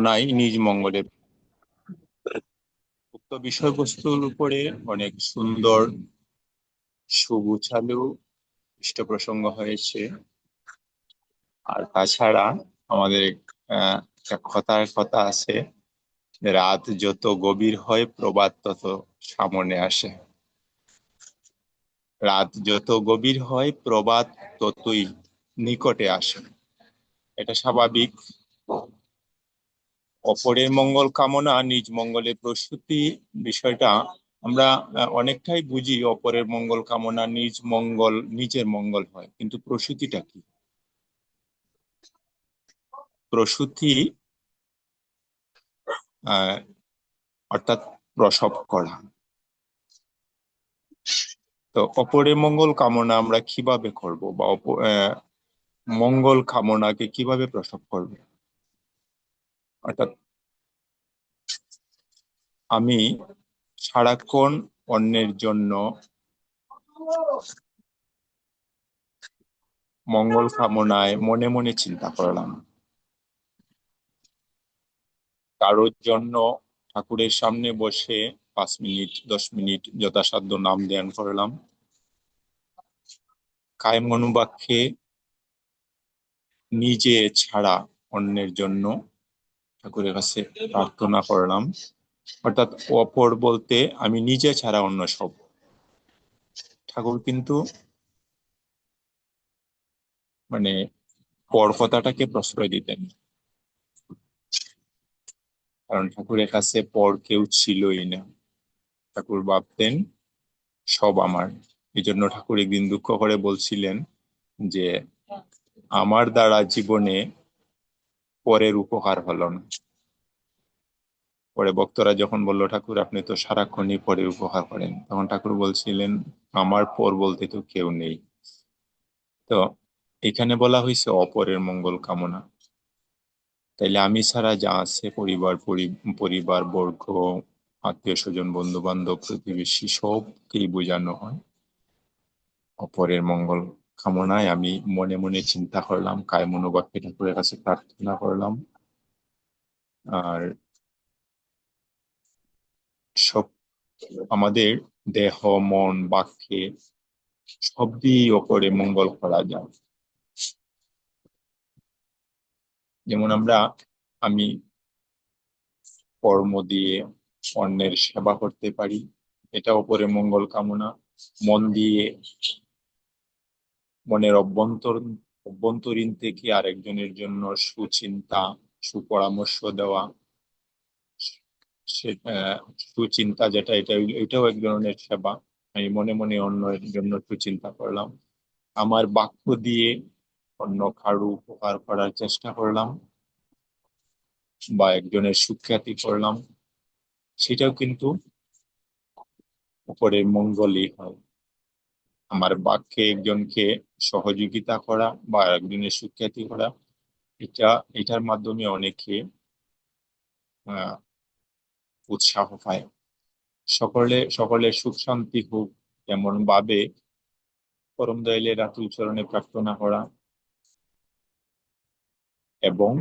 কামনাই নিজ মঙ্গলে। উক্ত বিষয়বস্তুর উপরে অনেক সুন্দর সুগুছালু ইষ্ট প্রসঙ্গ হয়েছে। আর তাছাড়া আমাদের একটা কথার কথা আছে, রাত যত গভীর হয় প্রবাদ তত সামনে আসে। রাত যত গভীর হয় প্রবাদ ততই নিকটে আসে। এটা স্বাভাবিক। অপরের মঙ্গল কামনা, নিজ মঙ্গলের প্রস্তুতি বিষয়টা আমরা অনেকটাই বুঝি অপরের মঙ্গল কামনা নিজ মঙ্গল, নিজের মঙ্গল হয়, কিন্তু প্রসূতিটা কি? প্রসূতি অর্থাৎ প্রসব করা। তো অপরের মঙ্গল কামনা আমরা কীভাবে করব বা মঙ্গল কামনাকে কীভাবে প্রসব করব? অর্থাৎ আমি সারাক্ষণ অন্যের জন্য মঙ্গল কামনায় মনে মনে চিন্তা করলাম। কারোর জন্য ঠাকুরের সামনে বসে পাঁচ মিনিট, দশ মিনিট যথাসাধ্য নাম ধ্যান করলাম। কায় মনোবাক্যে নিজে ছাড়া অন্যের জন্য ঠাকুরের কাছে প্রার্থনা করলাম। অর্থাৎ অপর বলতে আমি নিজে ছাড়া অন্য সব। ঠাকুর কিন্তু মানে পর কথাটাকে প্রশ্রয় দিতেন। কারণ ঠাকুরের কাছে পর কেউ ছিলই না। ঠাকুর ভাবতেন, সব আমার। এই জন্য ঠাকুর একদিন দুঃখ করে বলছিলেন যে, আমার দ্বারা জীবনে পরের উপকার হলো না। পরে ভক্তরা যখন বলল, ঠাকুর, আপনি তো সারাক্ষণই পরের উপকার করেন। তখন ঠাকুর বলছিলেন, আমার পর বলতে তো কেউ নেই। তো এখানে বলা হয়েছে অপরের মঙ্গল কামনা। তাইলে আমি ছাড়া যা আছে, পরিবার, পরি- পরিবার, বর্গ, আত্মীয় স্বজন বন্ধু বান্ধব প্রতিবেশী, সবকেই বোঝানো হয় অপরের মঙ্গল কামনায় আমি মনে মনে চিন্তা করলাম, কায় মনোবাক্যে ঠাকুরের কাছে প্রার্থনা করলাম। আর সব আমাদের দেহ, মন, বাক্যে সব দিয়ে ওপরে মঙ্গল করা যায়। যেমন আমরা, আমি কর্ম দিয়ে অন্যের সেবা করতে পারি, এটা ওপরে মঙ্গল কামনা। মন দিয়ে মনের অভ্যন্তর, অভ্যন্তরীণ থেকে আরেকজনের জন্য সুচিন্তা, সুপরামর্শ দেওয়া সুচিন্তা যেটা, এটা, এটাও এক ধরনের সেবা। আমি মনে মনে অন্যের জন্য সুচিন্তা করলাম। আমার বাক্য দিয়ে অন্য কারও উপকার করার চেষ্টা করলাম বা একজনের সুখ্যাতি করলাম, সেটাও কিন্তু উপরে মঙ্গলই হয়। আমার বাক্যে একজনকে সহযোগিতা করা বা একজনের সুখ্যাতি করা, এটা, এটার মাধ্যমে অনেকে উৎসাহ পায়। সকলে সকলে সুখ শান্তি হোক এমন ভাবে পরম দয়ালের রাতুল চরণে প্রার্থনা করা এবং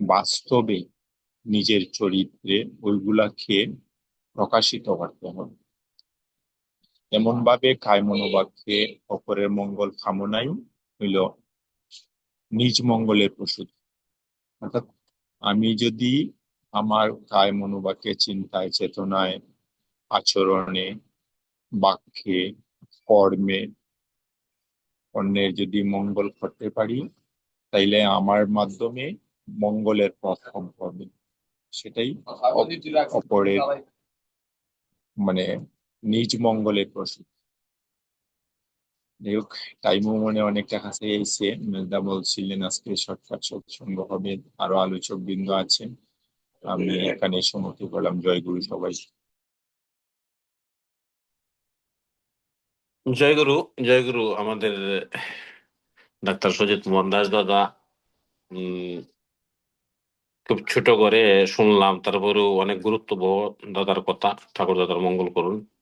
বাস্তবে নিজের চরিত্রে ওইগুলাকে প্রকাশিত করতে হবে। এমন ভাবে কায় মনোবাক্যে অপরের মঙ্গল কামনাই হইল নিজ মঙ্গলের প্রসূতি। অর্থাৎ আমি যদি আমার কায় মনোবাক্যে চিন্তায় চেতনায় আচরণে বাক্যে কর্মে অন্যের যদি মঙ্গল করতে পারি তাইলে আমার মাধ্যমে মঙ্গলের পথ হবে। সেটাই অপরের মানে নিজ মঙ্গলের প্রসূতি যাই হোক, টাইমও মনে অনেকটা কাছে এসে মেজদা বলছিলেন, আজকে শর্টকাট সৎসঙ্গ হবে, আরও আলোচক বৃন্দ আছেন। আমি এখানে সম্মতি করলাম। জয় গুরু সবাই। জয় গুরু জয় গুরু। আমাদের ডাক্তার সজিত মোহন দাস দাদা খুব ছোট করে শুনলাম। তারপরেও অনেক গুরুত্ববহ দাদার কথা। ঠাকুর দাদার মঙ্গল করুন।